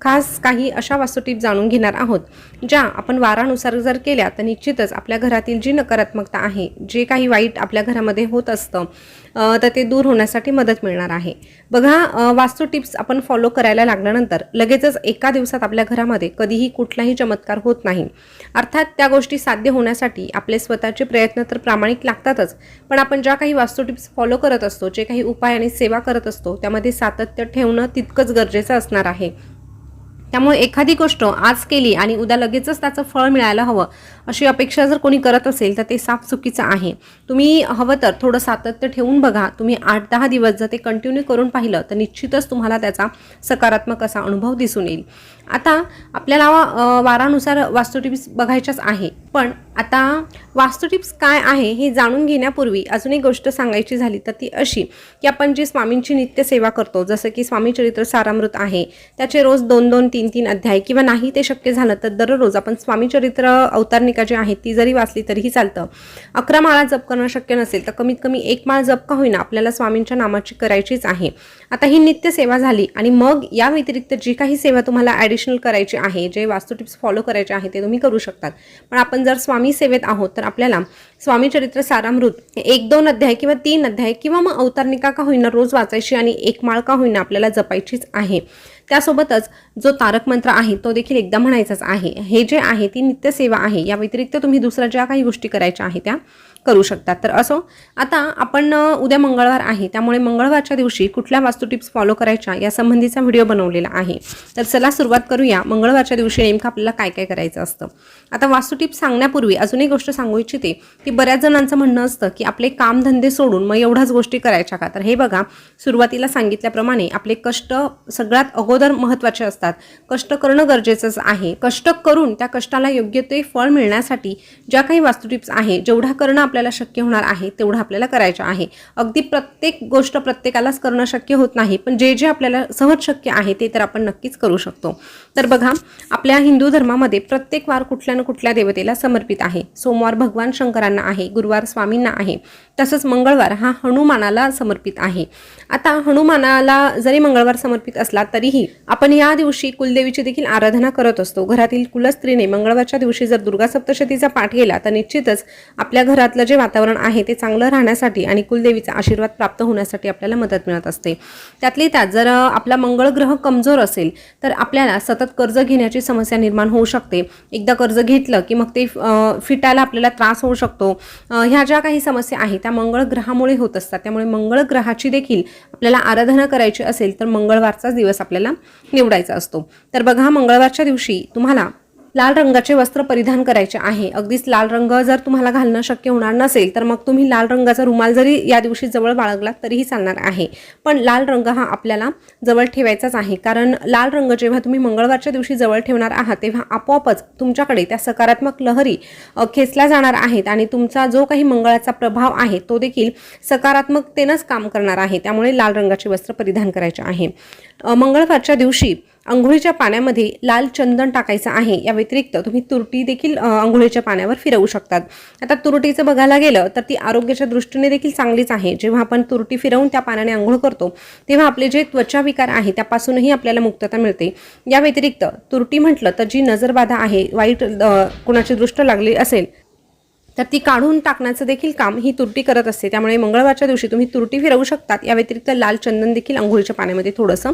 खास काही अशा वास्तू जाणून घेणार आहोत ज्या आपण वारानुसार जर केल्या तर निश्चितच आपल्या घरातील जी नकारात्मकता आहे जे काही वाईट आपल्या घरामध्ये होत असतं तर ते दूर होण्यासाठी मदत मिळणार आहे. बघा वास्तू टिप्स आपण फॉलो करायला लागल्यानंतर लगेचच एका दिवसात आपल्या घरामध्ये कधीही कुठलाही चमत्कार होत नाही. अर्थात त्या गोष्टी साध्य होण्यासाठी आपले स्वतःचे प्रयत्न तर प्रामाणिक लागतातच पण आपण ज्या काही वास्तू टिप्स फॉलो करत असतो जे काही उपाय आणि सेवा करत असतो त्यामध्ये सातत्य ठेवणं तितकंच गरजेचं असणार आहे. त्यामुळे एखादी गोष्ट आज केली आणि उद्या लगेचच त्याचं फळ मिळायला हवं अशी अपेक्षा जर कोणी करत असेल तर ते साफ चुकीचं आहे. तुम्ही हवं तर थोडं सातत्य ठेवून बघा. तुम्ही आठ दहा दिवस जर ते कंटिन्यू करून पाहिलं तर निश्चितच तुम्हाला त्याचा सकारात्मक असा अनुभव दिसून येईल. आता आपल्याला वारानुसार वास्तू टिप्स बघायच्याच आहे. पण आता वास्तू टिप्स काय आहे हे जाणून घेण्यापूर्वी अजून एक गोष्ट सांगायची झाली तर ती अशी की आपण जी स्वामींची नित्य सेवा करतो जसं की स्वामी चरित्र सारामृत आहे त्याचे रोज दोन दोन तीन तीन अध्याय किंवा नाही ते शक्य झालं तर दररोज आपण स्वामी चरित्र अवतारनिका जी आहे ती जरी वाचली तरीही चालतं. अकरा माळा जप करणं शक्य नसेल तर कमीत कमी एक माळ जप का होईना आपल्याला स्वामींच्या नामाची करायचीच आहे. आता ही नित्य सेवा झाली आणि मग या व्यतिरिक्त जी काही सेवा तुम्हाला ॲडिशनल करायचे आहे जे वास्तू टिप्स फॉलो करायचे आहे ते तुम्ही करू शकतात. पण आपण जर स्वामी सेवेत आहोत तर आपल्याला स्वामी चरित्र सारामृत एक दोन अध्याय किंवा तीन अध्याय किंवा मग अवतारनिका का होईना रोज वाचायची आणि एक माळ का होईना आपल्याला जपायचीच आहे. त्यासोबतच जो तारक मंत्र आहे तो देखील एकदा म्हणायचाच आहे. हे जे आहे ती नित्य सेवा आहे. या व्यतिरिक्त तुम्ही दुसऱ्या ज्या काही गोष्टी करायच्या आहेत त्या करू शकतात. तर असो आता आपण उद्या मंगळवार आहे त्यामुळे मंगळवारच्या दिवशी कुठल्या वास्तू टिप्स फॉलो करायच्या या संबंधीचा व्हिडिओ बनवलेला आहे. तर चला सुरुवात करूया. मंगळवारच्या दिवशी नेमकं आपल्याला काय काय करायचं असतं. आता वास्तू टिप्स सांगण्यापूर्वी अजून एक गोष्ट सांगू इच्छिते की बऱ्याच जणांचं म्हणणं असतं की आपले कामधंदे सोडून मग एवढ्याच गोष्टी करायच्या का? तर हे बघा सुरुवातीला सांगितल्याप्रमाणे आपले कष्ट सगळ्यात अगोदर महत्त्वाचे असतात. कष्ट करणं गरजेचंच आहे. कष्ट करून त्या कष्टाला योग्य ते फळ मिळण्यासाठी ज्या काही वास्तू टिप्स आहे जेवढा करणं आपल्या आपल्याला शक्य होणार आहे तेवढं आपल्याला करायचं आहे. अगदी प्रत्येक गोष्ट प्रत्येकालाच करणं शक्य होत नाही पण जे जे आपल्याला सहज शक्य आहे ते तर आपण नक्कीच करू शकतो. तर बघा आपल्या हिंदू धर्मामध्ये प्रत्येक वार कुठल्या ना कुठल्या देवतेला समर्पित आहे. सोमवार भगवान शंकरांना आहे गुरुवार स्वामींना आहे. तसंच मंगळवार हा हनुमानाला समर्पित आहे. आता हनुमानाला जरी मंगळवार समर्पित असला तरीही आपण या दिवशी कुलदेवीची देखील आराधना करत असतो. घरातील कुलस्त्रीने मंगळवारच्या दिवशी जर दुर्गा सप्तशतीचा पाठ केला तर निश्चितच आपल्या घरातलं जे वातावरण आहे ते चांगलं राहण्यासाठी आणि कुलदेवीचा आशीर्वाद प्राप्त होण्यासाठी आपल्याला मदत मिळत असते. त्यातली त्यात जर आपला मंगळ ग्रह कमजोर असेल तर आपल्याला सतत कर्ज घेण्याची समस्या निर्माण होऊ शकते. एकदा कर्ज घेतलं की मग ते फिटायला आपल्याला त्रास होऊ शकतो. ह्या ज्या काही समस्या आहेत त्या मंगळ ग्रहामुळे होत असतात. त्यामुळे मंगळ ग्रहाची देखील आपल्याला आराधना करायची असेल तर मंगळवारचाच दिवस आपल्याला निवडायचा असतो. तर बघा मंगळवारच्या दिवशी तुम्हाला लाल रंगाचे वस्त्र परिधान करायचे आहे. अगदीच लाल रंग जर तुम्हाला घालणं शक्य होणार नसेल तर मग तुम्ही लाल रंगाचा रुमाल जरी या दिवशी जवळ बाळगला तरीही चालणार आहे. पण लाल रंग हा आपल्याला जवळ ठेवायचाच आहे. कारण लाल रंग जेव्हा तुम्ही मंगळवारच्या दिवशी जवळ ठेवणार आहात तेव्हा आपोआपच तुमच्याकडे त्या सकारात्मक लहरी खेचल्या जाणार आहेत आणि तुमचा जो काही मंगळाचा प्रभाव आहे तो देखील सकारात्मकतेनंच काम करणार आहे. त्यामुळे लाल रंगाचे वस्त्र परिधान करायचे आहे. मंगळवारच्या दिवशी अंघोळीच्या पाण्यामध्ये लाल चंदन टाकायचं आहे. या व्यतिरिक्त तुम्ही तुरटी देखील आंघोळीच्या अंघोळीच्या पाण्यावर फिरवू शकतात. आता तुरटीचं बघायला गेलं तर ती आरोग्याच्या दृष्टीने देखील चांगलीच आहे. जेव्हा आपण तुरटी फिरवून त्या पाण्याने आंघोळ करतो तेव्हा आपले जे त्वचा विकार आहे त्यापासूनही आपल्याला मुक्तता मिळते. या व्यतिरिक्त तुरटी म्हटलं तर जी नजरबाधा आहे वाईट कुणाची दृष्ट लागली असेल तर ती काढून टाकण्याचं देखील काम ही तुरटी करत असते. त्यामुळे मंगळवारच्या दिवशी तुम्ही तुरटी फिरवू शकतात. या व्यतिरिक्त लाल चंदन देखील अंघोळीच्या पाण्यामध्ये थोडंसं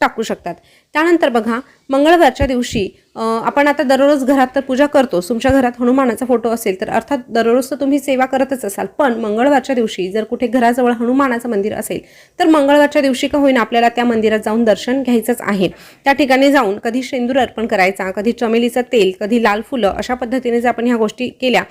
टाकू शकतात. त्यानंतर बघा मंगळवारच्या दिवशी आपण आता दररोज घरात तर पूजा करतो तुमच्या घरात हनुमानाचा फोटो असेल तर अर्थात दररोज तर तुम्ही सेवा करतच असाल. पण मंगळवारच्या दिवशी जर कुठे घराजवळ हनुमानाचं मंदिर असेल तर मंगळवारच्या दिवशी का होईना आपल्याला त्या मंदिरात जाऊन दर्शन घ्यायचंच आहे. त्या ठिकाणी जाऊन कधी शेंदूर अर्पण करायचा कधी चमेलीचं तेल कधी लाल फुलं अशा पद्धतीने जर आपण ह्या गोष्टी केल्या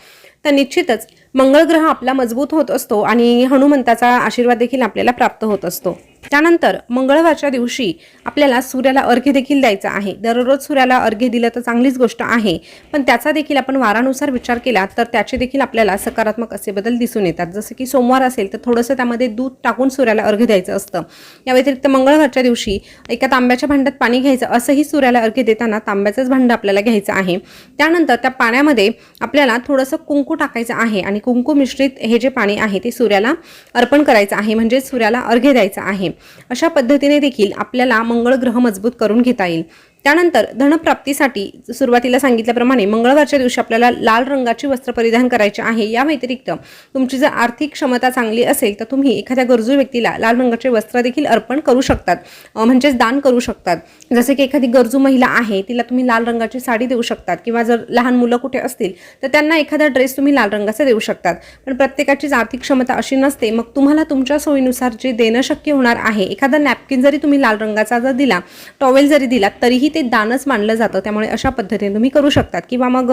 तर निश्चितच मंगळग्रह आपला मजबूत होत असतो आणि हनुमंताचा आशीर्वाद देखील आपल्याला प्राप्त होत असतो. त्यानंतर मंगळवारच्या दिवशी आपल्याला सूर्याला अर्घ्य देखील द्यायचा आहे. दररोज सूर्याला अर्घ्य दिलं तर चांगलीच गोष्ट आहे. पण त्याचा देखील आपण वारानुसार विचार केला तर त्याचे देखील आपल्याला सकारात्मक असे बदल दिसून येतात. जसं की सोमवार असेल तर थोडंसं त्यामध्ये दूध टाकून सूर्याला अर्घ्य द्यायचं असतं. या व्यतिरिक्त मंगळवारच्या दिवशी एका तांब्याच्या भांड्यात पाणी घ्यायचं असंही सूर्याला अर्घ्य देताना तांब्याचंच भांडं आपल्याला घ्यायचं आहे. त्यानंतर त्या पाण्यामध्ये आपल्याला थोडंसं कुंकू टाकायचं आहे आणि कुंकू मिश्रित हे जे पाणी आहे ते सूर्याला अर्पण करायचं आहे. म्हणजे सूर्याला अर्घ्य द्यायचं आहे. अशा पद्धतीने देखील आपल्याला मंगळ ग्रह मजबूत करून घेता येईल. त्यानंतर धनप्राप्तीसाठी सुरुवातीला सांगितल्याप्रमाणे मंगळवारच्या दिवशी आपल्याला लाल रंगाची वस्त्र परिधान करायचे आहे. या व्यतिरिक्त तुमची जर आर्थिक क्षमता चांगली असेल तर तुम्ही एखाद्या गरजू व्यक्तीला लाल रंगाचे वस्त्र देखील अर्पण करू शकतात. म्हणजेच दान करू शकतात. जसे की एखादी गरजू महिला आहे तिला तुम्ही लाल रंगाची साडी देऊ शकतात किंवा जर लहान मुलं कुठे असतील तर त्यांना एखादा ड्रेस तुम्ही लाल रंगाचा देऊ शकतात. पण प्रत्येकाचीच आर्थिक क्षमता अशी नसते मग तुम्हाला तुमच्या सोयीनुसार जे देणं शक्य होणार आहे एखादा नॅपकिन जरी तुम्ही लाल रंगाचा जर दिला टॉवेल जरी दिला तरीही ते दानच मानलं जातं. त्यामुळे अशा पद्धतीने तुम्ही करू शकतात. किंवा मग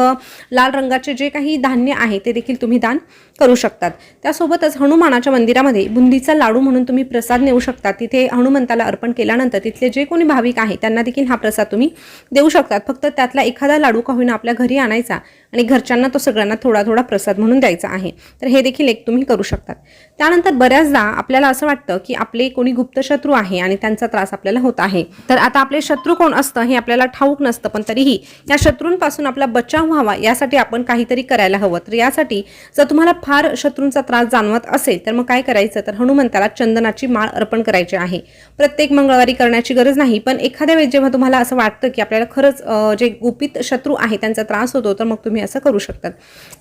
लाल रंगाचे जे काही धान्य आहे ते देखील तुम्ही दान करू शकतात. त्यासोबतच हनुमानाच्या मंदिरामध्ये बुंदीचा लाडू म्हणून तुम्ही प्रसाद नेऊ शकता तिथे हनुमंताला अर्पण केल्यानंतर तिथले जे कोणी भाविक आहे त्यांना देखील हा प्रसाद तुम्ही देऊ शकतात. फक्त त्यातला एखादा लाडू का होईना आपल्या घरी आणायचा आणि घरच्यांना तो सगळ्यांना थोडा थोडा प्रसाद म्हणून द्यायचा आहे. तर हे देखील एक तुम्ही करू शकतात. त्यानंतर बऱ्याचदा आपल्याला असं वाटतं की आपले कोणी गुप्त शत्रू आहे आणि त्यांचा त्रास आपल्याला होत आहे. तर आता आपले शत्रू कोण असतं हे आपल्याला ठाऊक नसतं पण तरीही या शत्रूंपासून आपला बचाव व्हावा यासाठी आपण काहीतरी करायला हवं. तर यासाठी जर तुम्हाला फार शत्रूंचा त्रास जाणवत असेल तर मग काय करायचं? तर हनुमंताला चंदनाची माळ अर्पण करायची आहे. प्रत्येक मंगळवारी करण्याची गरज नाही पण एखाद्या वेळेस जेव्हा तुम्हाला असं वाटतं की आपल्याला खरंच जे गुपित शत्रू आहे त्यांचा त्रास होतो तर मग तुम्ही असं करू शकतात.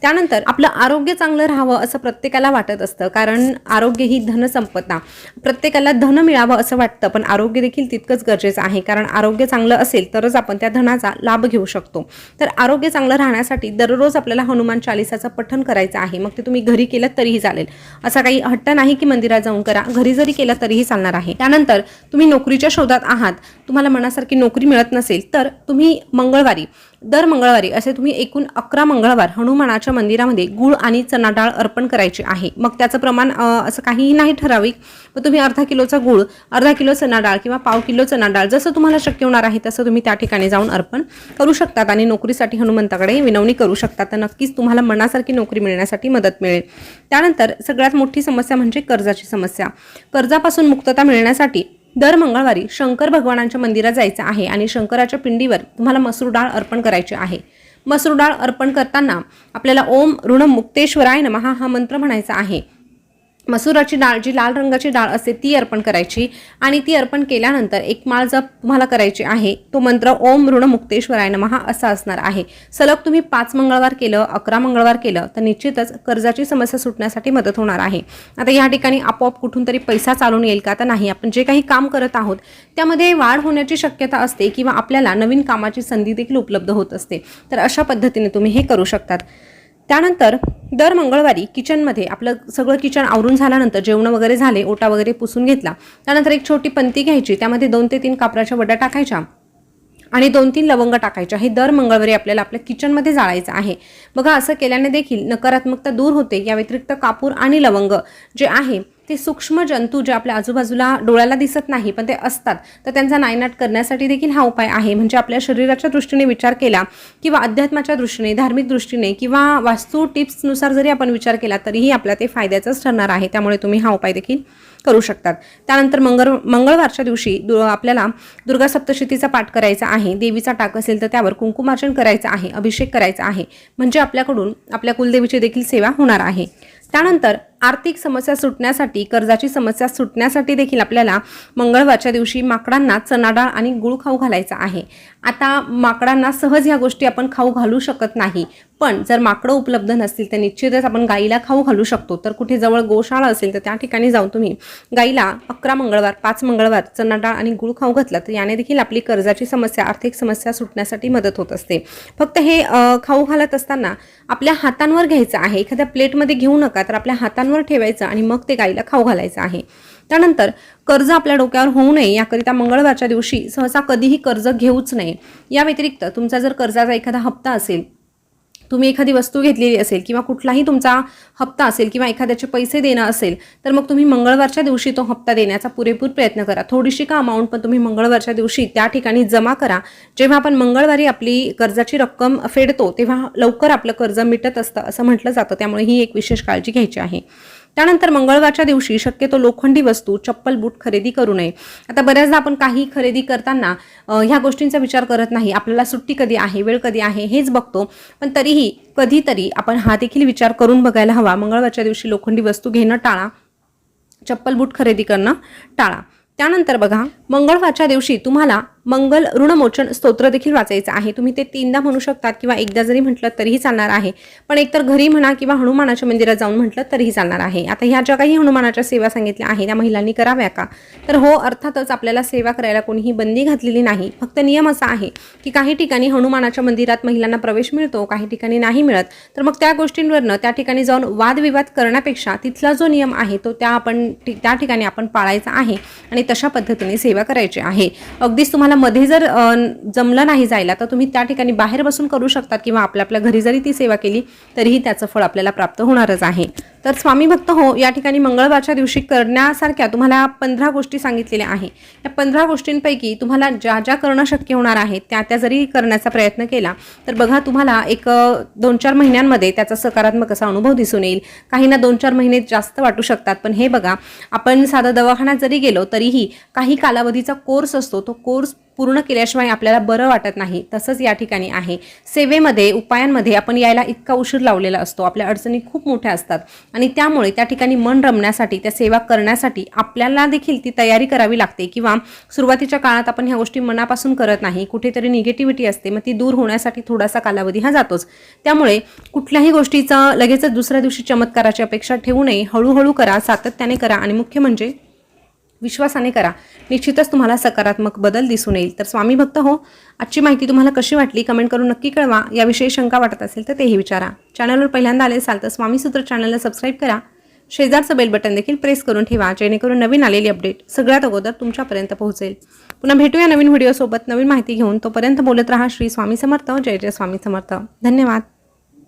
त्यानंतर आपलं आरोग्य चांगलं राहावं असं प्रत्येकाला वाटत असतं कारण आरोग्य ही धनसंपदा प्रत्येकाला धन मिळावं असं वाटतं पण आरोग्य देखील तितकंच गरजेचं आहे कारण आरोग्य चांगलं असेल असेल तरच आपण त्या धनाचा लाभ घेऊ शकतो. तर आरोग्य चांगलं राहण्यासाठी दररोज आपल्याला हनुमान चालिसाचं पठण करायचं आहे. मग ते तुम्ही घरी केलं तरीही चालेल. असा काही हट्ट नाही की मंदिरात जाऊन करा. घरी जरी केलं तरीही चालणार आहे. त्यानंतर तुम्ही नोकरीच्या शोधात आहात. तुम्हाला मनासारखी नोकरी मिळत नसेल तर तुम्ही मंगळवारी दर मंगळवारी असे तुम्ही एकूण अकरा मंगळवार हनुमानाच्या मंदिरामध्ये गुळ आणि चना डाळ अर्पण करायची आहे. मग त्याचं प्रमाण असं काहीही नाही ठराविक मग तुम्ही अर्धा किलोचा गुळ अर्धा किलो चना डाळ किंवा पाव किलो चना डाळ जसं तुम्हाला शक्य होणार आहे तसं तुम्ही त्या ठिकाणी जाऊन अर्पण करू शकतात आणि नोकरीसाठी हनुमंताकडे विनवणी करू शकतात. तर नक्कीच तुम्हाला मनासारखी नोकरी मिळण्यासाठी मदत मिळेल. त्यानंतर सगळ्यात मोठी समस्या म्हणजे कर्जाची समस्या. कर्जापासून मुक्तता मिळण्यासाठी दर मंगळवारी शंकर भगवानांच्या मंदिरात जायचं आहे आणि शंकराच्या पिंडीवर तुम्हाला मसूर डाळ अर्पण करायची आहे. मसूर डाळ अर्पण करताना आपल्याला ओम ऋण मुक्तेश्वराय नमः हा मंत्र म्हणायचा आहे. मसुराची डाळ जी लाल रंगाची डाळ असते ती अर्पण करायची आणि ती अर्पण केल्यानंतर एक माळ जप तुम्हाला करायची आहे. तो मंत्र ओम ऋण मुक्तेश्वराय नमहा असा असणार आहे. सलग तुम्ही पाच मंगळवार केलं अकरा मंगळवार केलं तर निश्चितच कर्जाची समस्या सुटण्यासाठी मदत होणार आहे. आता या ठिकाणी आपोआप कुठून तरी पैसा चालून येईल का तर नाही. आपण जे काही काम करत आहोत त्यामध्ये वाढ होण्याची शक्यता असते किंवा आपल्याला नवीन कामाची संधी देखील उपलब्ध होत असते. तर अशा पद्धतीने तुम्ही हे करू शकतात. त्यानंतर दर मंगळवारी किचनमध्ये आपलं सगळं किचन आवरून झाल्यानंतर जेवण वगैरे झाले ओटा वगैरे पुसून घेतला. त्यानंतर एक छोटी पंती घ्यायची त्यामध्ये दोन ते तीन कापराच्या वड्या टाकायच्या आणि दोन तीन लवंग टाकायच्या. हे दर मंगळवारी आपल्याला आपल्या किचनमध्ये जाळायचं आहे. बघा असं केल्याने देखील नकारात्मकता दूर होते. या व्यतिरिक्त कापूर आणि लवंग जे आहे ते सूक्ष्म जंतू जे आपल्या आजूबाजूला डोळ्याला दिसत नाही पण ते असतात. तर त्यांचा नायनाट करण्यासाठी देखील हा उपाय आहे. म्हणजे आपल्या शरीराच्या दृष्टीने विचार केला किंवा अध्यात्माच्या दृष्टीने धार्मिक दृष्टीने किंवा वास्तू टिप्सनुसार जरी आपण विचार केला तरीही आपल्या ते फायद्याचंच ठरणार आहे. त्यामुळे तुम्ही हा उपाय देखील करू शकतात. त्यानंतर मंगळ मंगळवारच्या दिवशी दु आपल्याला दुर्गा सप्तशतीचा पाठ करायचा आहे. देवीचा टाक असेल तर त्यावर कुंकुमार्चन करायचं आहे अभिषेक करायचा आहे. म्हणजे आपल्याकडून आपल्या कुलदेवीची देखील सेवा होणार आहे. त्यानंतर आर्थिक समस्या सुटण्यासाठी कर्जाची समस्या सुटण्यासाठी देखील आपल्याला मंगळवारच्या दिवशी माकडांना चणाडाळ आणि गुळ खाऊ घालायचा आहे. आता माकडांना सहज ह्या गोष्टी आपण खाऊ घालू शकत नाही. पण जर माकडं उपलब्ध नसतील तर निश्चितच आपण गाईला खाऊ घालू शकतो. तर कुठे जवळ गोशाळा असेल तर त्या ठिकाणी जाऊन तुम्ही गाईला अकरा मंगळवार पाच मंगळवार चणाडाळ आणि गुळ खाऊ घातला तर याने देखील आपली कर्जाची समस्या आर्थिक समस्या सुटण्यासाठी मदत होत असते. फक्त हे खाऊ घालत असताना आपल्या हातांवर घ्यायचं आहे. एखाद्या प्लेटमध्ये घेऊ नका तर आपल्या हातांवर ठेवायचं आणि मग ते गाईला खाऊ घालायचं आहे. त्यानंतर कर्ज आपल्या डोक्यावर होऊ नये याकरिता मंगळवारच्या दिवशी सहसा कधीही कर्ज घेऊच नये. या व्यतिरिक्त तुमचा जर कर्जाचा एखादा हप्ता असेल तुम्ही एखादी वस्तू घेतलेली असेल किंवा कुठलाही तुमचा हप्ता असेल किंवा एखाद्याचे पैसे देणं असेल तर मग तुम्ही मंगळवारच्या दिवशी तो हप्ता देण्याचा पुरेपूर प्रयत्न करा. थोडीशी का अमाऊंट पण तुम्ही मंगळवारच्या दिवशी त्या ठिकाणी जमा करा. जेव्हा आपण मंगळवारी आपली कर्जाची रक्कम फेडतो तेव्हा लवकर आपलं कर्ज मिटत असतं असं म्हटलं जातं. त्यामुळे ही एक विशेष काळजी घ्यायची आहे. त्यानंतर मंगळवारच्या दिवशी शक्यतो लोखंडी वस्तू चप्पल बूट खरेदी करू नये. आता बऱ्याचदा आपण काही खरेदी करताना ह्या गोष्टींचा विचार करत नाही. आपल्याला सुट्टी कधी आहे वेळ कधी आहे हेच बघतो. पण तरीही कधीतरी आपण हा देखील विचार करून बघायला हवा. मंगळवारच्या दिवशी लोखंडी वस्तू घेणं टाळा. चप्पल बूट खरेदी करणं टाळा. त्यानंतर बघा मंगळवारच्या दिवशी तुम्हाला मंगल ऋणमोचन स्तोत्र देखील वाचायचं आहे. तुम्ही ते तीनदा म्हणू शकतात किंवा एकदा जरी म्हटलं तरीही चालणार आहे. पण एकतर घरी म्हणा किंवा हनुमानाच्या मंदिरात जाऊन म्हटलं तरीही चालणार आहे. आता ह्या ज्या काही हनुमानाच्या सेवा सांगितल्या आहे त्या महिलांनी कराव्या का? तर हो अर्थातच आपल्याला सेवा करायला कोणीही बंदी घातलेली नाही. फक्त नियम असा आहे की काही ठिकाणी हनुमानाच्या मंदिरात महिलांना प्रवेश मिळतो काही ठिकाणी नाही मिळत. तर मग त्या गोष्टींवरनं त्या ठिकाणी जाऊन वादविवाद करण्यापेक्षा तिथला जो नियम आहे तो त्या आपण त्या ठिकाणी आपण पाळायचा आहे आणि तशा पद्धतीने सेवा करायची आहे. अगदीच तुम्हाला मध्ये जर जमलं नाही जायला तर तुम्ही त्या ठिकाणी बाहेर बसून करू शकतात किंवा आपल्या आपल्या घरी जरी ती सेवा केली तरीही त्याचं फळ आपल्याला प्राप्त होणारच आहे. तर स्वामी भक्त हो या ठिकाणी मंगळवारच्या दिवशी करण्यासारख्या तुम्हाला पंधरा गोष्टी सांगितलेल्या आहे. या पंधरा गोष्टींपैकी तुम्हाला ज्या ज्या करणं शक्य होणार आहे त्या त्या जरी करण्याचा प्रयत्न केला तर बघा तुम्हाला एक दोन चार महिन्यांमध्ये त्याचा सकारात्मक असा अनुभव दिसून येईल. काहींना दोन चार महिने जास्त वाटू शकतात पण हे बघा आपण साधा दवाखान्यात जरी गेलो तरीही काही कालावधीचा कोर्स असतो तो कोर्स पूर्ण केल्याशिवाय आपल्याला बरं वाटत नाही तसंच या ठिकाणी आहे. सेवेमध्ये उपायांमध्ये आपण यायला इतका उशीर लावलेला असतो आपल्या अडचणी खूप मोठ्या असतात. आणि त्यामुळे त्या ठिकाणी मन रमण्यासाठी त्या सेवा करण्यासाठी आपल्याला देखील ती तयारी करावी लागते किंवा सुरुवातीच्या काळात आपण ह्या गोष्टी मनापासून करत नाही कुठेतरी निगेटिव्हिटी असते मग ती दूर होण्यासाठी थोडासा कालावधी हा जातोच. त्यामुळे कुठल्याही गोष्टीचा लगेचच दुसऱ्या दिवशी चमत्काराची अपेक्षा ठेवू नये हळूहळू करा सातत्याने करा आणि मुख्य म्हणजे विश्वासाने करा. निश्चितच तुम्हाला सकारात्मक बदल दिसून येईल. तर स्वामी भक्त हो आजची माहिती तुम्हाला कशी वाटली कमेंट करून नक्की कळवा. याविषयी शंका वाटत असेल तर तेही विचारा. चॅनलवर पहिल्यांदा आले असाल तर स्वामी सूत्र चॅनलला सबस्क्राईब करा. शेजारचं बेल बटन देखील प्रेस करून ठेवा जेणेकरून नवीन आलेली अपडेट सगळ्यात अगोदर तुमच्यापर्यंत पोहोचेल. पुन्हा भेटूया नवीन व्हिडिओसोबत नवीन माहिती घेऊन. तोपर्यंत बोलत राहा. श्री स्वामी समर्थ. जय जय स्वामी समर्थ. धन्यवाद.